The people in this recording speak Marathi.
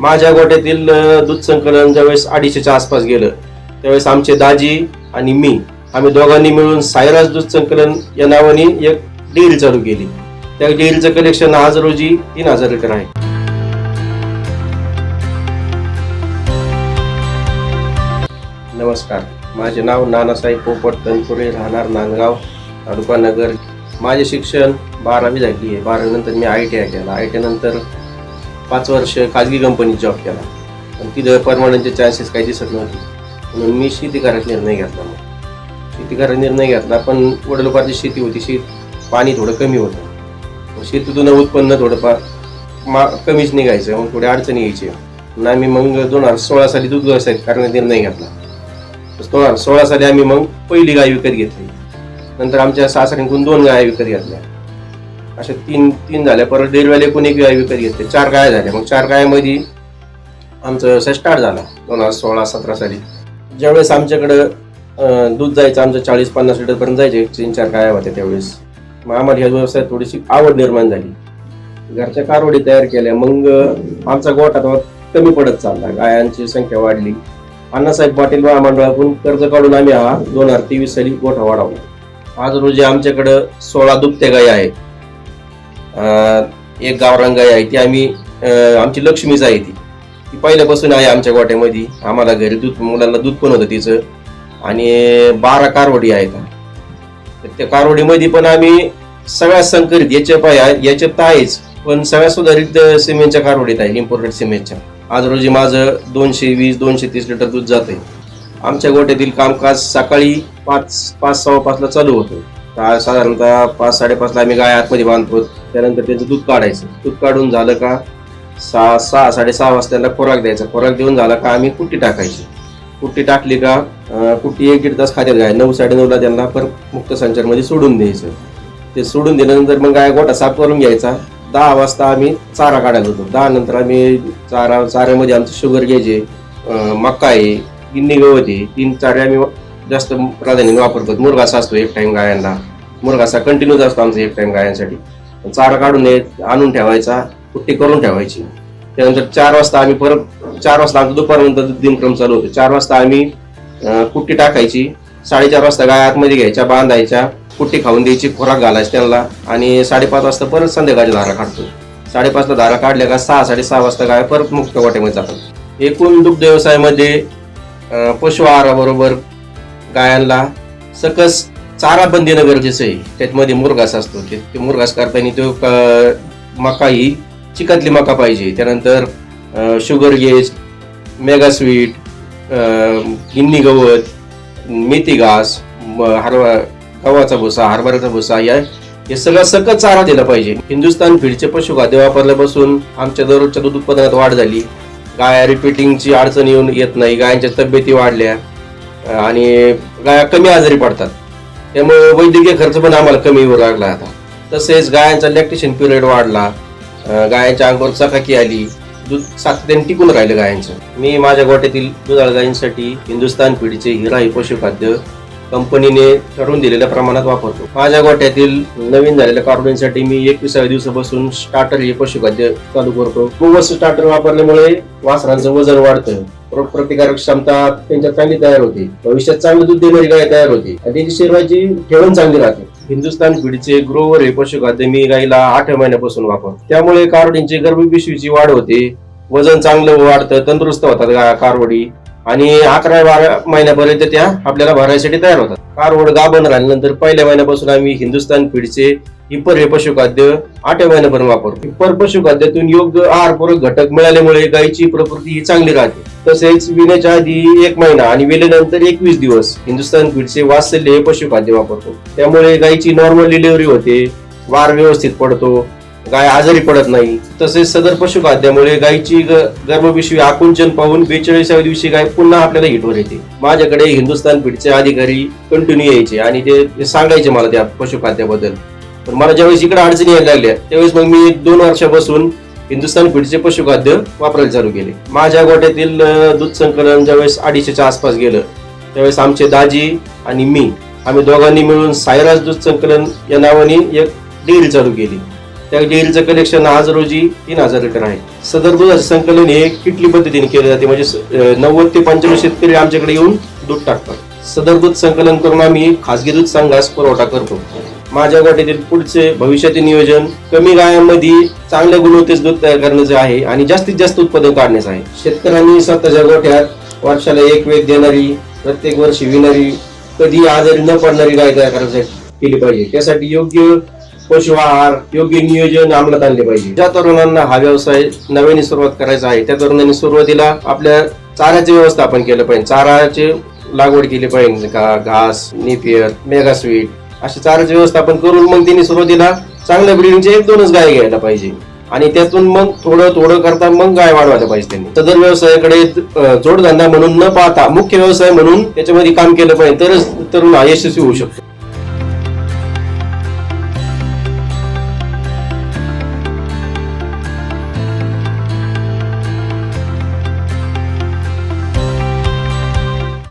माझ्या गोट्यातील दूध संकलन ज्यावेळेस अडीचशेच्या आसपास गेलं त्यावेळेस आमचे दाजी आणि मी आम्ही दोघांनी मिळून सायराज दूध संकलन या नावाने एक डेअरी चालू केली. त्या डेअरीचं कलेक्शन आज रोजी तीन हजार लिटर आहे. नमस्कार माझे नाव नानासाहेब पोपट तनपुरे राहणार नांदगाव तालुका नगर. माझे शिक्षण बारावी झाली आहे. बारावी नंतर मी आय टी आय केला. आय टी नंतर पाच वर्ष खाजगी कंपनीत जॉब केला. आणि तिथं परमनंटचे चान्सेस काही दिसत नव्हते. म्हणून मी शेती करायचा निर्णय घेतला मग. शेती करायचा निर्णय घेतला पण वडिलोपार्जित शेती होती. शेत पाणी थोडं कमी होतं. शेतीतून उत्पन्न थोडंफार मा कमीच निघायचं. मग थोडी अडचणी यायची. ना आम्ही मग दोन हजार सोळा साली दूध व्यवसाय करण्याचा निर्णय घेतला. दोन हजार सोळा साली आम्ही मग पहिली गाय विकत घेतली. नंतर आमच्या सासऱ्यांकडून दोन गाय विकत घेतल्या. अशा तीन तीन झाल्या परत डेअरीवाले एकूण एक गाय विकत घेतले. चार गाय झाल्या. मग चार गायामध्ये आमचा व्यवसाय स्टार्ट झाला. दोन हजार सोळा सतरा साली. ज्यावेळेस आमच्याकडं दूध जायचं आमचं चाळीस पन्नास लिटरपर्यंत जायचे. तीन चार गाया होत्या त्यावेळेस. मग आम्हाला ह्या व्यवसायात थोडीशी आवड निर्माण झाली. घरच्या कारवडी तयार केल्या. मग आमचा गोठा तेव्हा कमी पडत चालला. गायांची संख्या वाढली. अण्णासाहेब पाटील महामंडळाकडून कर्ज काढून आम्ही हा दोन हजार तेवीस साली गोठा वाढवला. आज रोजी आमच्याकडं सोळा दुभत्या गायी आहेत. एक गावरंगाई आहे ती आम्ही आमची लक्ष्मीच आहे ती. ती पहिल्यापासून आहे आमच्या गोट्यामध्ये आम्हाला घरी दूध मुलांना दूध पण होतं तिचं. आणि बारा कारवडी आहेत. तर त्या कारवडीमध्ये पण आम्ही सगळ्या संकरित याच्या पाय याच्यात तर आहेच पण सगळ्या सुधारित सिमेंटच्या कारवडीत आहे इम्पोर्टेड सिमेंटच्या. आज रोजी माझं दोनशे वीस दोनशे तीस लिटर दूध जाते आमच्या गोट्यातील कामकाज सकाळी पाच पाच सव्वा पाचला चालू होतं. साधारणतः पाच साडेपाचला आम्ही गाय आतमध्ये बांधतो. त्यानंतर त्याचं दूध काढायचं. दूध काढून झालं का? सहा सहा साडेसहा वाजता खोराक द्यायचा. खोराक देऊन झाला का आम्ही कुट्टी टाकायची. कुट्टी टाकली का कुट्टी एक दीड तास खात्यात गाय नऊ साडेनऊला त्यांना पर मुक्त संचारमध्ये सोडून द्यायचं. ते सोडून दिल्यानंतर मग गाय गोठा साफ करून घ्यायचा. दहा वाजता आम्ही चारा काढायला होतो. दहा नंतर आम्ही चारा चाऱ्यामध्ये आमचं शुगर घ्यायचे मका आहे गिन्नी गवत आहे तीन चारे आम्ही जास्त प्राधान्याने वापरतो. मुरघासा असतो एक टाईम गायांना. मुरघासा कंटिन्यूच असतो आमचा एक टाईम गायांसाठी. चारा काढून ये आणून ठेवायचा कुट्टी करून ठेवायची. त्यानंतर चार वाजता आम्ही परत चार वाजता आमचं दुपारनंतर दिनक्रम चालू होतो. चार वाजता आम्ही कुट्टी टाकायची. साडेचार वाजता गाय आतमध्ये घ्यायच्या बांधायच्या कुट्टी खाऊन द्यायची खोराक घालायची त्यांना. आणि साडेपाच वाजता परत संध्याकाळी धारा काढतो. साडेपाचला धारा काढल्या का सहा साडेसहा वाजता गाय परत मुक्त वाट्यामध्ये जातात. एकूण दुग्ध व्यवसायामध्ये पशु आहाराबरोबर गायांना सकस चारा पण देणं गरजेचं आहे. त्याच्यामध्ये मुरघास असतो. ते मुरघास करताना तो क- मका ही चिकातली मका पाहिजे. त्यानंतर sugar graze mega sweet guinea गवत मेथी घास हरवा गव्हाचा भुसा हरभऱ्याचा भुसा या हे सगळं सकत चारा दिला पाहिजे. हिंदुस्थान फीडचे पशुखाद्य वापरल्यापासून आमच्या दररोजच्या दूध उत्पादनात वाढ झाली. गाया रिपीटिंगची अडचण येऊन येत नाही. गायांच्या तब्येती वाढल्या. आणि गाया कमी आजारी पडतात. त्यामुळे वैद्यकीय खर्च पण आम्हाला कमी होऊ लागला आता. तसेच गायांचा लॅक्टेशन पिरियड वाढला. गायांच्या अंगावर चकाकी आली. दूध सातत्याने टिकून राहिलं गायांचं. मी माझ्या गोट्यातील दुधाळ गायींसाठी हिंदुस्थान पिढीचे हिरा हे पशुखाद्य कंपनीने ठरवून दिलेल्या प्रमाणात वापरतो. माझ्या गोट्यातील नवीन झालेल्या कार्बोनसाठी मी एकविसाव्या दिवसापासून स्टार्टर हे पशुखाद्य चालू करतो. खूप स्टार्टर वापरल्यामुळे वासरांचं वजन वाढतं. रोग प्रतिकारक क्षमता त्यांच्यात चांगली तयार होते. भविष्यात चांगली दूध देणारी गाय तयार होते. आणि त्यांची शरीराची ठेवण चांगली राहते. हिंदुस्थान पिढीचे ग्रोवर हे पशुखाद्य मी गाईला आठ महिन्यापासून वापर त्यामुळे कारवडींची गर्भपिशवीची वाढ होते. वजन चांगलं वाढतं तंदुरुस्त होतात कारवडी. आणि अकरा बारा महिन्यापर्यंत त्या आपल्याला भरायसाठी तयार होतात. कारवड गाभण राहिल्यानंतर पहिल्या महिन्यापासून आम्ही हिंदुस्थान पिढीचे इपर हे पशुखाद्य आठव्या महिन्यापर्यंत वापरतो. इपर पशुखाद्यातून योग्य आहारपूरक घटक मिळाल्यामुळे गायीची प्रकृती ही चांगली राहते. तसेच विण्याच्या आधी एक महिना आणि विल्यानंतर एकवीस दिवस हिंदुस्थान फीडचे वात्सल्य हे पशुखाद्य वापरतो. त्यामुळे गायीची नॉर्मल डिलिव्हरी होते वार व्यवस्थित पडतो गाय आजारी पडत नाही. तसेच सदर पशुखाद्यामुळे गायीची गर्भविषयी गर्भपिशवी आकुंचन पाहून बेचाळीसाव्या दिवशी गाय पुन्हा आपल्याला हिटवर येते. माझ्याकडे हिंदुस्थान पीठचे अधिकारी कंटिन्यू यायचे आणि ते सांगायचे मला त्या पशुखाद्याबद्दल. पण मला ज्यावेळेस इकडे अडचणी यायला लागल्या त्यावेळेस मग मी दोन वर्षापासून हिंदुस्थान पीठचे पशुखाद्य वापरायला चालू केले. माझ्या गोट्यातील दूध संकलन ज्यावेळेस अडीचशेच्या आसपास गेलं त्यावेळेस आमचे दाजी आणि मी आम्ही दोघांनी मिळून सायराज दूध संकलन या नावाने एक डेअरी चालू केली. त्या डेअरीचं कलेक्शन आज रोजी तीन हजार लिटर आहे. सदर दुधाचे संकलन हे किटली पद्धतीने केले जाते. म्हणजे नव्वद ते पंच्याण्णव शेतकरी आमच्याकडे येऊन दूध टाकतात. सदर दूध संकलन करून आम्ही खासगी दूध संघास पुरवठा करतो. माझ्या गटातील पुढचे भविष्याचे नियोजन कमी गायांमध्ये चांगल्या गुणवत्तेचे दूध तयार करण्याचे आहे आणि जास्तीत जास्त उत्पादन काढण्याचं आहे. शेतकऱ्यांनी स्वतःच्या गोठ्यात वर्षाला एक वेग देणारी प्रत्येक वर्षी विणारी कधी आजारी न पडणारी गाय तयार करायची केली पाहिजे. त्यासाठी योग्य पशु आहार योग्य नियोजन अंमलात आणले पाहिजे. ज्या तरुणांना हा व्यवसाय नव्याने सुरुवात करायचा आहे त्या तरुणांनी सुरुवातीला आपल्या चाऱ्याचे व्यवस्थापन केलं पाहिजे. चाराचे लागवड केली पाहिजे का घास निपियर मेगा स्वीट असे चाराचे व्यवस्थापन करून मग त्यांनी सुरुवातीला चांगल्या ब्रिडिंगचे एक दोनच गाय घ्यायला पाहिजे. आणि त्यातून मग थोडं थोडं करता मग गाय वाढवायला पाहिजे त्यांनी. सदर व्यवसायाकडे जोडधंदा म्हणून न पाहता मुख्य व्यवसाय म्हणून त्याच्यामध्ये काम केलं पाहिजे तरच तरुण यशस्वी होऊ शकतो.